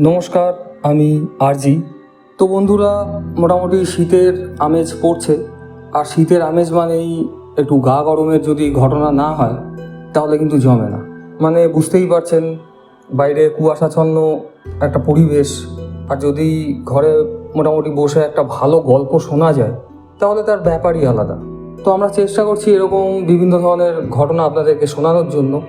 নমস্কার, আমি আরজি। তো বন্ধুরা, মোটামুটি শীতের আমেজ পড়ছে। আর শীতের আমেজ মানেই একটু গা গরমের যদি ঘটনা না হয়, তাহলে কিন্তু জমে না। মানে বুঝতেই পারছেন, বাইরে কুয়াশাচ্ছন্ন একটা পরিবেশ। আর যদি ঘরে মোটামুটি বসে একটা ভালো গল্প শোনা যায়, তাহলে তার ব্যাপারই আলাদা। তো আমরা চেষ্টা করছি এরকম বিভিন্ন ধরনের ঘটনা আপনাদেরকে শোনানোর জন্য।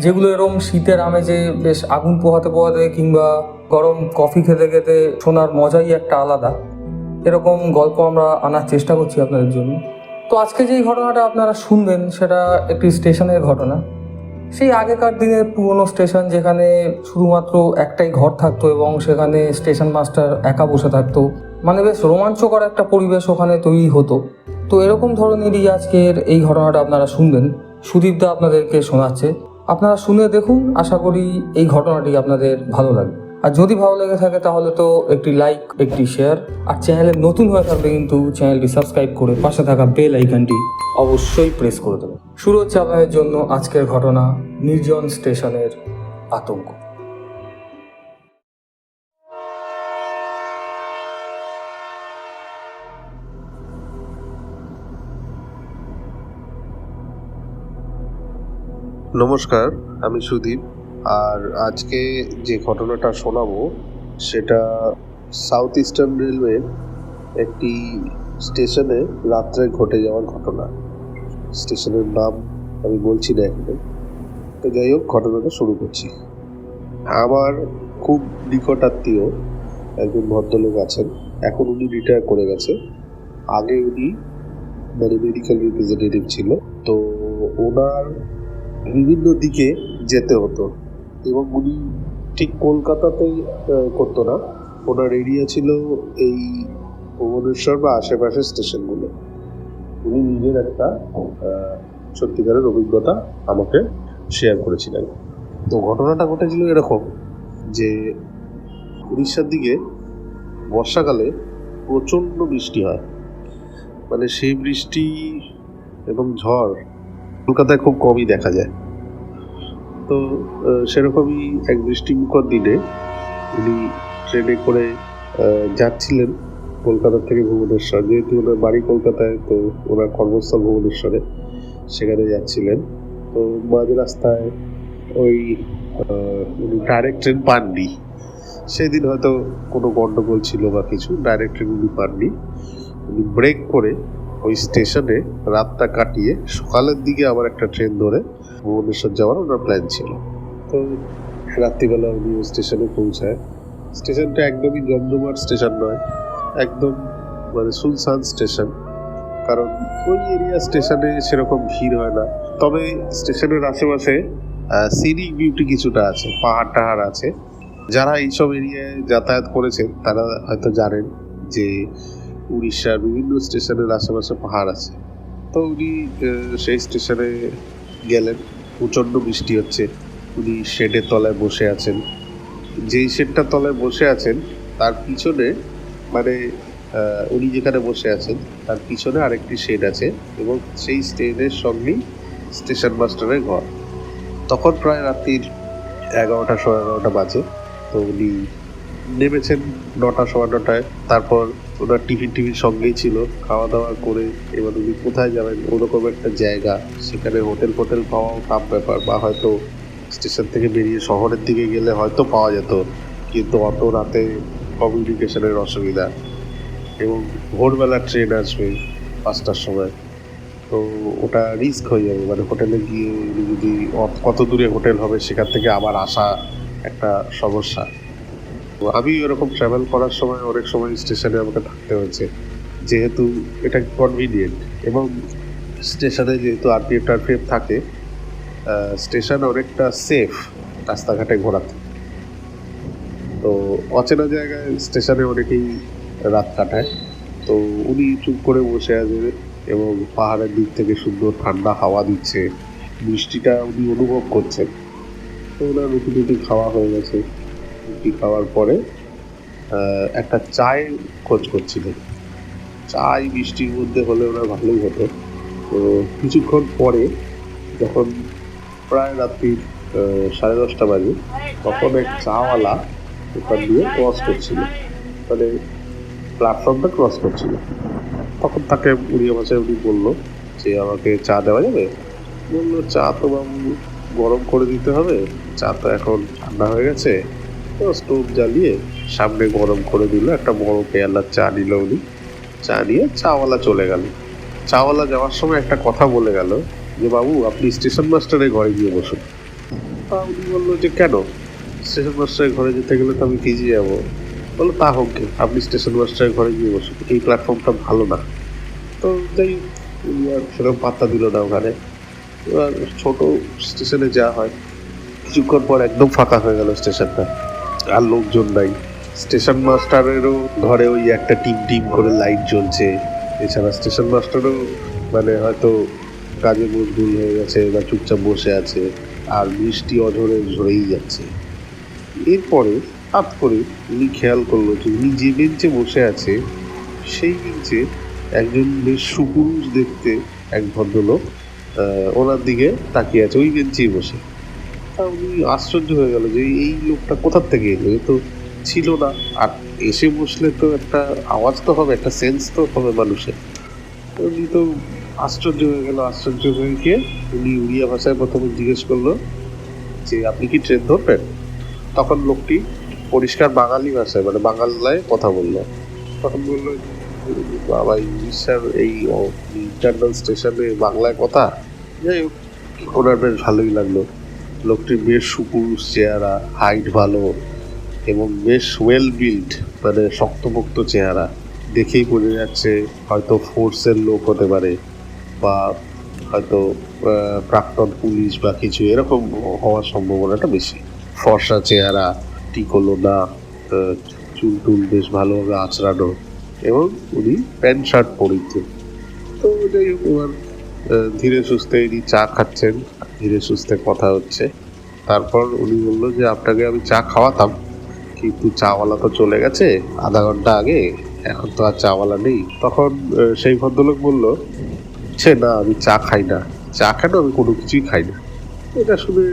যেগুলো এরকম শীতের আমেজে বেশ আগুন পোহাতে পোহাতে কিংবা গরম কফি খেতে খেতে শোনার মজাই একটা আলাদা। এরকম গল্প আমরা আনার চেষ্টা করছি আপনাদের জন্য। তো আজকে যেই ঘটনাটা আপনারা শুনবেন, সেটা একটি স্টেশনের ঘটনা। সেই আগেকার দিনের পুরনো স্টেশন যেখানে শুধুমাত্র একটাই ঘর থাকতো এবং সেখানে স্টেশন মাস্টার একা বসে থাকতো মানে বেশ রোমাঞ্চকর একটা পরিবেশ ওখানে তৈরি হতো। তো এরকম ধরনেরই আজকের এই ঘটনাটা আপনারা শুনবেন। সুদীপদা আপনাদেরকে শোনাচ্ছে। আপনারা শুনে দেখুন, আশা করি এই ঘটনাটি আপনাদের ভালো লাগে আর যদি ভালো লেগে থাকে তাহলে তো একটি লাইক একটি শেয়ার আর চ্যানেলে নতুন হয়ে থাকলে কিন্তু চ্যানেলটি সাবস্ক্রাইব করে পাশে থাকা বেল আইকনটি অবশ্যই প্রেস করে দেবেন। শুরু হচ্ছে আপনাদের জন্য আজকের ঘটনা, নির্জন স্টেশনের আতঙ্ক। নমস্কার, আমি সুদীপ। আর আজকে যে ঘটনাটা শোনাবো, সেটা সাউথ ইস্টার্ন রেলওয়ের একটি স্টেশনে রাত্রে ঘটে যাওয়ার ঘটনা। স্টেশনের নাম আমি বলছি না এখানে। তো যাই হোক, ঘটনাটা শুরু করছি। আমার খুব নিকটাত্মীয় একজন ভদ্রলোক আছেন। এখন উনি রিটায়ার করে গেছে। আগে উনি মানে মেডিকেল রিপ্রেজেন্টেটিভ ছিল। তো ওনার বিভিন্ন দিকে যেতে হতো। এবং উনি ঠিক কলকাতাতেই করতো না। ওনার এরিয়া ছিল এই ভুবনেশ্বর বা আশেপাশের স্টেশনগুলো। উনি নিজের একটা সত্যিকারের অভিজ্ঞতা আমাকে শেয়ার করেছিলেন। তো ঘটনাটা ঘটেছিল এরকম যে উড়িষ্যার দিকে বর্ষাকালে প্রচণ্ড বৃষ্টি হয়। মানে সেই বৃষ্টি এবং ঝড় কলকাতায় খুব কমই দেখা যায়। তো সেরকমই এক বৃষ্টিমুখর দিনে উনি ট্রেনে করে যাচ্ছিলেন কলকাতা থেকে ভুবনেশ্বর। যেহেতু ওনার বাড়ি কলকাতায়, তো ওনার কর্মস্থল ভুবনেশ্বরে সেখানে যাচ্ছিলেন। তো মাঝ রাস্তায় ওই উনি ডাইরেক্ট ট্রেন পাননি। সেদিন হয়তো কোনো গন্ডগোল ছিল বা কিছু ডাইরেক্ট ট্রেন উনি পাননি। উনি ব্রেক করে ওই স্টেশনে রাতটা কাটিয়ে সকালের দিকে আবার একটা ট্রেন ধরে ভুবনেশ্বর যাওয়ার ওনার প্ল্যান ছিল। তো রাত্রিবেলা উনি স্টেশনে পৌঁছায়। স্টেশনটা একদমই জমজমাট স্টেশন নয়, একদম মানে সুনসান স্টেশন। কারণ ওই এরিয়া স্টেশনে সেরকম ভিড় হয় না। তবে স্টেশনের আশেপাশে সিনিক বিউটি কিছুটা আছে পাহাড় টাহাড় আছে। যারা এইসব এরিয়ায় যাতায়াত করেছেন, তারা হয়তো জানেন যে উড়িষ্যার বিভিন্ন স্টেশনের আশেপাশে পাহাড় আছে। তো উনি সেই স্টেশনে গেলেন। প্রচণ্ড বৃষ্টি হচ্ছে। উনি শেডের তলায় বসে আছেন। যেই শেডটার তলায় বসে আছেন, তার পিছনে মানে উনি যেখানে বসে আছেন, তার পিছনে আরেকটি শেড আছে এবং সেই শেডের সঙ্গেই স্টেশন মাস্টারের ঘর। তখন প্রায় রাত্রির এগারোটা সোয়া এগারোটা বাজে। তো উনি নেমেছেন নটা সোয়া নটায়। তারপর ওনার টিফিন টিফিন সঙ্গেই ছিল। খাওয়া দাওয়া করে এবার উনি কোথায় যাবেন? ওরকম একটা জায়গা। সেখানে হোটেল ফোটেল পাওয়াও টাফ ব্যাপার বা হয়তো স্টেশন থেকে বেরিয়ে শহরের দিকে গেলে হয়তো পাওয়া যেত। কিন্তু অত রাতে কমিউনিকেশনের অসুবিধা। এবং ভোরবেলা ট্রেন আসবে পাঁচটার সময়। তো ওটা রিস্ক হয়ে যাবে। মানে হোটেলে গিয়ে যদি কত দূরে হোটেল হবে সেখান থেকে আবার আসা একটা সমস্যা। আমি এরকম ট্রাভেল করার সময় অনেক সময় স্টেশনে আমাকে থাকতে হয়েছে। যেহেতু এটা কনভিনিয়েন্ট এবং স্টেশনে যেহেতু আরপিএফ টারপিএফ থাকে স্টেশন অনেকটা সেফ রাস্তাঘাটে ঘোরাতে। তো অচেনা জায়গায় স্টেশনে অনেকেই রাত কাটায়। তো উনি চুপ করে বসে আছে এবং পাহাড়ের দিক থেকে সুন্দর ঠান্ডা হাওয়া দিচ্ছে। বৃষ্টিটা উনি অনুভব করছেন। তো ওনার রুটি খাওয়া হয়ে গেছে। রুটি খাওয়ার পরে একটা চায়ের খোঁজ করছিলেন চাই বৃষ্টির মধ্যে হলে ওনার ভালোই হতো। তো কিছুক্ষণ পরে যখন প্রায় রাত্রি সাড়ে দশটা বাজে, তখন এক চাওয়ালা ওখান দিয়ে ক্রস করছিল। মানে প্ল্যাটফর্মটা ক্রস করছিল। তখন তাকে উড়িয়া ভাষায় উনি বলল যে, আমাকে চা দেওয়া যাবে? বলল, চা তো বাবু গরম করে দিতে হবে। চা তো এখন ঠান্ডা হয়ে গেছে। তো স্টোভ জ্বালিয়ে সামনে গরম করে দিল, একটা বড় পেয়ালার চা নিল উনি। চা নিয়ে চাওয়ালা চলে গেল। চাওয়ালা যাওয়ার সময় একটা কথা বলে গেল যে, বাবু, আপনি স্টেশন মাস্টারের ঘরে গিয়ে বসুন। তা উনি বলল যে, কেন? স্টেশন মাস্টারের ঘরে যেতে গেলে তো আমি ভিজে যাব। বলল, তা হোক আপনি স্টেশন মাস্টারের ঘরে গিয়ে বসুন। এই প্ল্যাটফর্মটা ভালো না। তো যাই আর সেরকম পাত্তা দিল না ওখানে। এবার ছোটো স্টেশনে যাওয়া হয়। কিছুক্ষণ পর একদম ফাঁকা হয়ে গেল স্টেশনটা। আর লোকজন নাই। স্টেশন মাস্টারেরও ঘরে ওই একটা টিম টিম করে লাইট জ্বলছে এছাড়া স্টেশন মাস্টারও মানে হয়তো কাজে মজদুর হয়ে গেছে বা চুপচাপ বসে আছে আর বৃষ্টি অঝরে ঝরেই যাচ্ছে। এরপরে হাত করে উনি খেয়াল করল যে উনি যে বেঞ্চে বসে আছে, সেই বেঞ্চে একজন বেশ সুপুরুষ দেখতে এক ভদ্রলোক ওনার দিকে তাকিয়ে আছে, ওই বেঞ্চেই বসে। তা উনি আশ্চর্য হয়ে গেল যে এই লোকটা কোথার থেকে এলো? এ তো ছিল না। আর এসে বসলে তো একটা আওয়াজ তো হবে, একটা সেন্স তো হবে মানুষের। উনি তো আশ্চর্য হয়ে গেল, আশ্চর্য হয়ে গিয়ে উনি উড়িয়া ভাষায় প্রথমে জিজ্ঞেস করল যে, আপনি কি ট্রেন ধরবেন? তখন লোকটি পরিষ্কার বাঙালি ভাষায় মানে বাংলায় কথা বলল। তখন বলল, বাবা ইংলিশের এই ইন্টারনাল স্টেশনে বাংলায় কথা? যাই হোক, ওনার বেশ ভালোই লাগল। লোকটির বেশ সুপুরুষ চেহারা হাইট ভালো এবং বেশ ওয়েল বিল্ড মানে শক্তপোক্ত চেহারা। দেখেই বোঝা যাচ্ছে হয়তো ফোর্সের লোক হতে পারে বা হয়তো প্রাক্তন পুলিশ বা কিছু এরকম হওয়ার সম্ভাবনাটা বেশি। ফর্সা চেহারা, টিকলো না চুল টুল বেশ ভালোভাবে আঁচড়ানো এবং উনি প্যান্ট শার্ট পরিতেন তো যাই হোক ধীরে সুস্থে ইনি চা খাচ্ছেন। ধীরে সুস্থে কথা হচ্ছে। তারপর উনি বলল যে, আপনাকে আমি চা খাওয়াতাম, কিন্তু চাওয়ালা তো চলে গেছে। আধা ঘণ্টা আগে এখন তো আর চাওয়ালা নেই। তখন সেই ভদ্রলোক বলল সে না, আমি চা খাই না। চা কেন? আমি কোনো কিছুই খাই না। এটা শুনে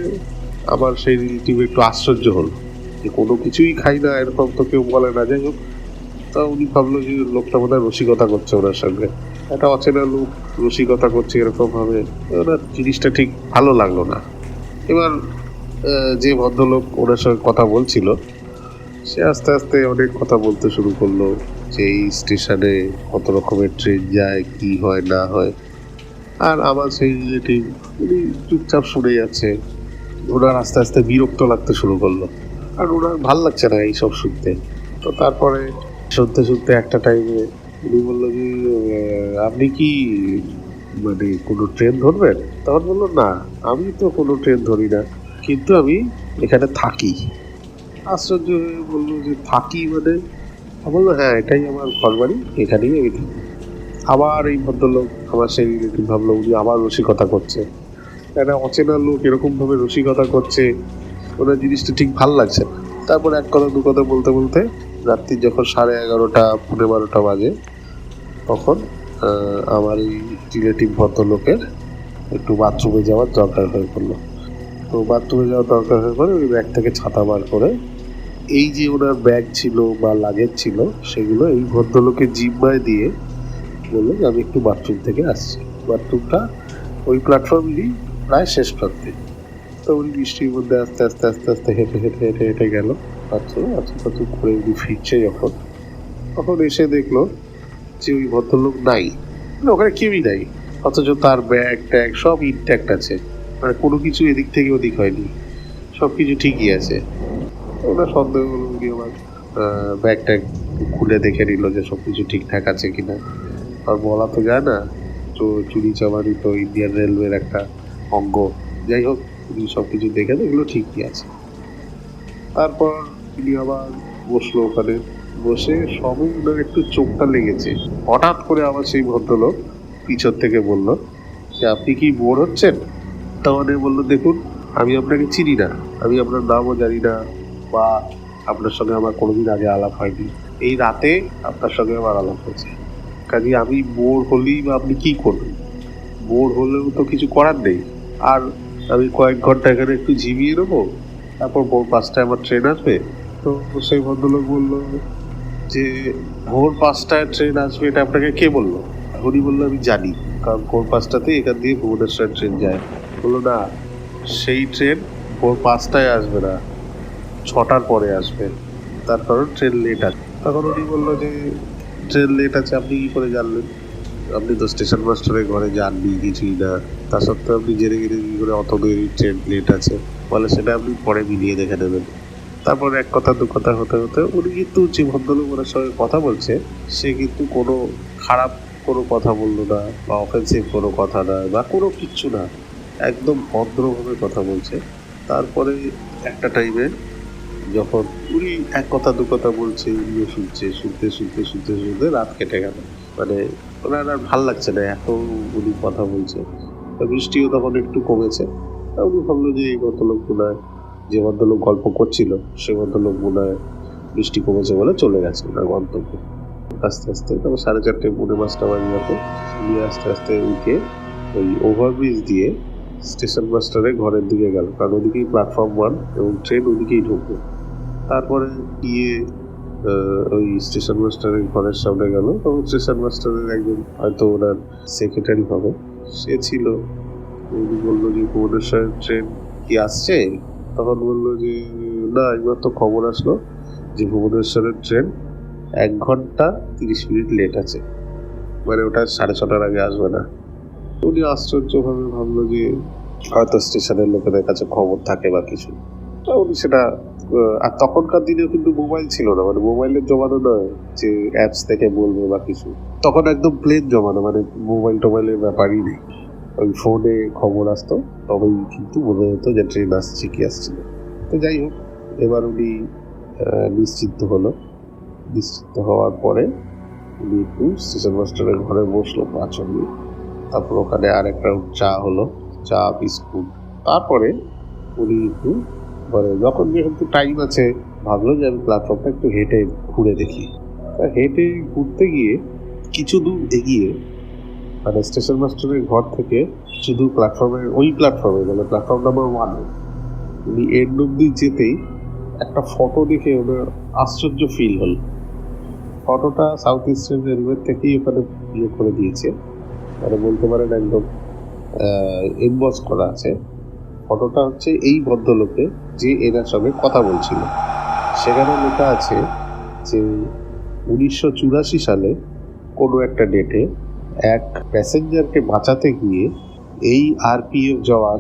আমার সেই রিলেটিভ একটু আশ্চর্য হলো যে, কোনো কিছুই খাই না, এরকম তো কেউ বলে না। যাই হোক, তা উনি ভাবলো যে, লোকটা বোধহয় রসিকতা করছে ওনার সঙ্গে। একটা অচেনা লোক রসিকতা করছে এরকম ভাবে ওনার জিনিসটা ঠিক ভালো লাগল না। এবার যে ভদ্রলোক ওনার সঙ্গে কথা বলছিল, সে আস্তে আস্তে অনেক কথা বলতে শুরু করল, যে এই স্টেশনে কত রকমের ট্রেন যায়, কি হয়, না হয়। আর আমার সেই রিলেটিভ, উনি চুপচাপ শুনে যাচ্ছে। ওনার আস্তে আস্তে বিরক্ত লাগতে শুরু করল। আর ওনার ভালো লাগছে না এইসব শুনতে। তো তারপরে শুনতে শুনতে একটা টাইমে উনি বলল যে আপনি কি মানে কোনো ট্রেন ধরবেন? তখন বলল, না, আমি তো কোনো ট্রেন ধরি না। কিন্তু আমি এখানে থাকি। আশ্চর্য হয়ে বলল যে, থাকি মানে? বলল হ্যাঁ এটাই আমার ঘর বাড়ি, এখানেই আমি থাকি। আবার এই ভদ্রলোক আমার সেই রিলেটিভ ভাবলো, উনি আবার রসিকতা করছে। একটা অচেনা লোক এরকমভাবে রসিকতা করছে, ওনার জিনিসটা ঠিক ভালো লাগছে না। তারপর এক কথা, দু কথা বলতে বলতে রাত্রি যখন সাড়ে এগারোটা পনেরো বারোটা বাজে, তখন আমার এই রিলেটিভ ভদ্রলোকের একটু বাথরুমে যাওয়ার দরকার হয়ে পড়ল। তো বাথরুমে যাওয়ার দরকার হয়ে পড়ে, ওই ব্যাগ থেকে ছাতা বার করে, এই যে ওনার ব্যাগ ছিল বা লাগেজ ছিল, সেগুলো এই ভদ্রলোকের জিম্মায় দিয়ে বলল যে আমি একটু বাথরুম থেকে আসছি। বাথরুমটা ওই প্ল্যাটফর্মই প্রায় শেষ প্রান্তে। তো উনি বৃষ্টির মধ্যে আস্তে আস্তে আস্তে আস্তে হেঁটে হেঁটে হেঁটে হেঁটে গেল। বাথরুমে বাথরুম বাথরুম করে উনি ফিরছে যখন। তখন এসে দেখল যে ওই ভদ্রলোক নাই। মানে ওখানে কেউই নাই। অথচ তার ব্যাগ ট্যাগ সব ইনট্যাক্ট আছে। মানে কোনো কিছু এদিক থেকে ওদিক হয়নি। সব কিছু ঠিকই আছে। তো ওনার সন্দেহ হলো উনি আমার ব্যাগ ট্যাগ খুলে দেখে নিল যে সব কিছু ঠিকঠাক আছে কিনা। আর বলা তো যায় না, তো চুরি চামারি তো ইন্ডিয়ান রেলওয়ের একটা অঙ্গ। যাই হোক সব কিছু দেখে এগুলো ঠিকই আছে। তারপর তিনি আবার বসল ওখানে। বসে সবে একটু চোখটা লেগেছে। হঠাৎ করে আবার সেই ভদ্রলোক পিছন থেকে বলল, যে আপনি কি বোর হচ্ছেন? তাহলে বলল, দেখুন, আমি আপনাকে চিনি না। আমি আপনার নামও জানি না বা আপনার সঙ্গে আমার কোনোদিন আগে আলাপ হয়নি। এই রাতে আপনার সঙ্গে আমার আলাপ হয়েছে। কাজে আমি বোর হলেই বা আপনি কি করবেন? বোর হলেও তো কিছু করার নেই। আর আমি কয়েক ঘণ্টা এখানে একটু ঝিমিয়ে নেব। তারপর ভোর পাঁচটায় আমার ট্রেন আসবে। তো সেই ভদ্রলোক বলল যে, ভোর পাঁচটায় ট্রেন আসবে এটা আপনাকে কে বলল? উনি বলল, আমি জানি। কারণ ভোর পাঁচটাতে এখান দিয়ে ভুবনেশ্বর ট্রেন যায়। বলল, না, সেই ট্রেন ভোর পাঁচটায় আসবে না, ছটার পরে আসবে। তার কারণ ট্রেন লেট আছে। তখন উনি বলল যে, ট্রেন লেট আছে, আপনি কী করে জানলেন? আপনি তো স্টেশন মাস্টারের ঘরে যাননি, কিছুই না। তা সত্ত্বেও আপনি জেনে গেলেন কি করে অত দেরি ট্রেন লেট আছে। বলে সেটা আপনি পরে মিলিয়ে দেখে নেবেন। তারপর এক কথা, দু কথা হতে হতে উনি কিন্তু যে ভদ্রলোক ওনার সঙ্গে কথা বলছে, সে কিন্তু কোনো খারাপ কোনো কথা বলল না, বা অফেন্সিভ কোনো কথা না, বা কোনো কিচ্ছু না। একদম ভদ্রভাবে কথা বলছে। তারপরে একটা টাইমে যখন উনি এক কথা, দু কথা বলছে, উনিও শুনছে, শুনতে শুনতে শুনতে শুনতে রাত কেটে গেল। মানে ওনার আর ভালো লাগছে না, এত উনি কথা বলছে। বৃষ্টিও তখন একটু কমেছে। আমি ভাবলো যে এই ভদ্রলোক হয় যে ভদ্রলোক গল্প করছিল, সে ভদ্রলোক হয় বৃষ্টি কমেছে বলে চলে গেছে ওনার গন্তব্য। আস্তে আস্তে তারপর সাড়ে চারটে পৌনে পাঁচটা বাজে যাতে উনি আস্তে আস্তে উঠে ওই ওভারব্রিজ দিয়ে স্টেশন মাস্টারের ঘরের দিকে গেল। কারণ ওদিকেই প্ল্যাটফর্ম ওয়ান এবং ট্রেন ওদিকেই ঢুকবে। তারপরে গিয়ে ওই স্টেশন মাস্টারের ঘরের সামনে গেল। এবং স্টেশন মাস্টারের একজন হয়তো ওনার সেক্রেটারি হবে। সে ছিল। উনি বলল যে ভুবনেশ্বরের ট্রেন কি আসছে? তখন বলল যে, না, একবার তো খবর আসলো যে ভুবনেশ্বরের ট্রেন এক ঘণ্টা তিরিশ মিনিট লেট আছে। মানে ওটা সাড়ে ছটার আগে আসবে না। উনি আশ্চর্যভাবে ভাবলো যে, হয়তো স্টেশনের লোকেদের কাছে খবর থাকে বা কিছু। তা উনি সেটা আর তখনকার দিনেও কিন্তু মোবাইল ছিল না। মানে মোবাইলের জমানো নয় যে অ্যাপস থেকে বলবে বা কিছু। তখন একদম প্লেন জমানো মানে মোবাইল টোবাইলের ব্যাপারই নেই। ওই ফোনে খবর আসতো, তবেই কিন্তু বোঝা যেত যে ট্রেন আসছে কি আসছে না। তো যাই হোক, এবার উনি নিশ্চিন্ত হলো। নিশ্চিন্ত হওয়ার পরে উনি একটু স্টেশন মাস্টারের ঘরে বসল পাঁচ মিনিট তারপর ওখানে আর একটা চা হলো, চা, বিস্কুট। তারপরে উনি একটু মানে যখন যেহেতু টাইম আছে, ভাবলো যে আমি প্ল্যাটফর্মটা একটু হেঁটে ঘুরে দেখি। তা হেঁটে ঘুরতে গিয়ে কিছু দূর এগিয়ে মানে স্টেশন মাস্টারের ঘর থেকে কিছু দূর প্ল্যাটফর্মের ওই প্ল্যাটফর্মে মানে প্ল্যাটফর্ম নাম্বার ওয়ানে উনি এন্ড অব্দি যেতেই একটা ফটো দেখে ওনার আশ্চর্য ফিল হলো। ফটোটা সাউথ ইস্টার্ন রেলওয়ে থেকেই ওখানে ইয়ে করে দিয়েছে। মানে বলতে পারেন একদম এমবস করা আছে। ফটোটা হচ্ছে এই ভদ্রলোকে যে এনার সঙ্গে কথা বলছিল। সেখানে লেখা আছে যে, উনিশশো চুরাশি সালে কোনো একটা ডেটে এক প্যাসেঞ্জারকে বাঁচাতে গিয়ে এই আরপিএফ জওয়ান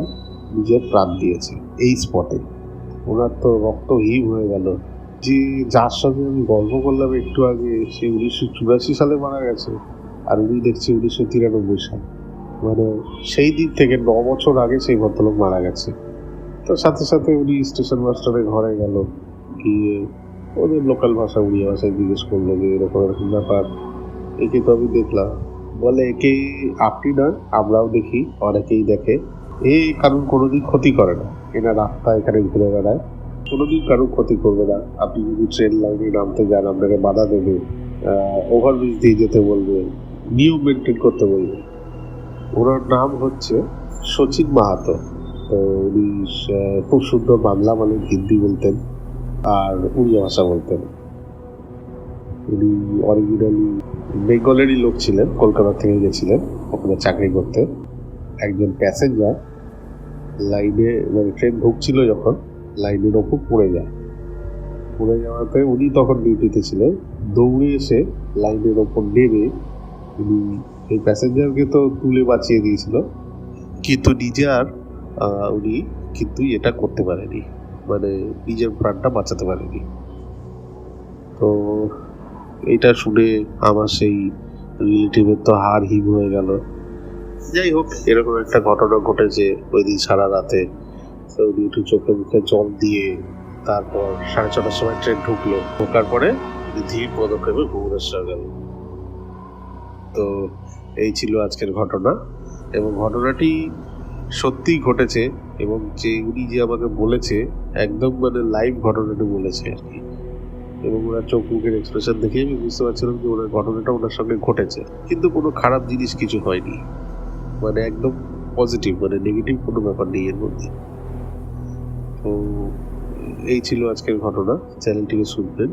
নিজের প্রাণ দিয়েছে এই স্পটে। ওনার তো রক্ত হিম হয়ে গেল। যে, যার সঙ্গে আমি গল্প করলাম একটু আগে, সে উনিশশো চুরাশি সালে মারা গেছে। আর উনি দেখছি উনিশশো তিরানব্বই সাল। মানে সেই দিক থেকে ন বছর আগে সেই ভদ্রলোক মারা গেছে। তো সাথে সাথে উনি স্টেশন মাস্টারের ঘরে গেল, গিয়ে ওদের লোকাল ভাষা উড়িয়া ভাষায় জিজ্ঞেস করল যে, এরকম এরকম ব্যাপার। একে তো আমি দেখলাম। বলে, একে আপনি না আমরাও দেখি, অনেকেই দেখে। এ কারণ কোনোদিন ক্ষতি করে না। এরা রাস্তা এখানে ঘুরে বেড়ায়। কোনোদিন কারোর ক্ষতি করবে না। আপনি যদি ট্রেন লাইনে নামতে যান, আপনাকে বাধা দেবে ওভারব্রিজ দিয়ে যেতে বলবে, নিয়ম মেনটেন করতে বলবে। ওনার নাম হচ্ছে সচিন মাহাতো। তো উনি খুব সুন্দর বাংলা মানে হিন্দি বলতেন আর উড়িয়া ভাষা বলতেন। উনি অরিজিনালি বেঙ্গলেরই লোক ছিলেন, কলকাতা থেকে গেছিলেন ওখানে চাকরি করতে। একজন প্যাসেঞ্জার লাইনে মানে ট্রেন ঢুকছিল যখন লাইনের ওপর পড়ে যায়। পড়ে যাওয়াতে উনি তখন ডিউটিতে ছিলেন। দৌড়ে এসে লাইনের ওপর নেমে উনি এই প্যাসেঞ্জারকে তো তুলে বাঁচিয়ে দিয়েছিল। কিন্তু নিজে আর উনি কিন্তু এটা করতে পারেনি। মানে নিজের প্রাণটা বাঁচাতে পারেনি। তো এটা শুনে আমার সেই রিলেটিভের তো হার হিম হয়ে গেল। যাই হোক, এরকম একটা ঘটনা ঘটেছে ওই দিন সারা রাতে। তো উনি একটু চোখে মুখে জল দিয়ে তারপর সাড়ে ছটার সময় ট্রেন ঢুকলো। ঢোকার পরে ধীর পদক্ষেপে ভুবনেশ্বর গেল। তো এই ছিল আজকের ঘটনা এবং ঘটনাটি সত্যিই ঘটেছে এবং যে উনি যে আমাকে বলেছে, একদম মানে লাইভ ঘটনাটি বলেছে আর কি। এবং ওনার চোখ মুখের এক্সপ্রেশন দেখে আমি বুঝতে পারছিলাম যে ওনার ঘটনাটা ওনার সঙ্গে ঘটেছে। কিন্তু কোনো খারাপ জিনিস কিছু হয়নি। মানে একদম পজিটিভ মানে নেগেটিভ কোনো ব্যাপার নেই এর মধ্যে। তো এই ছিল আজকের ঘটনা। চ্যানেলটিকে শুনবেন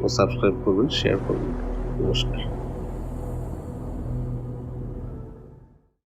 ও সাবস্ক্রাইব করবেন শেয়ার করবেন। নমস্কার।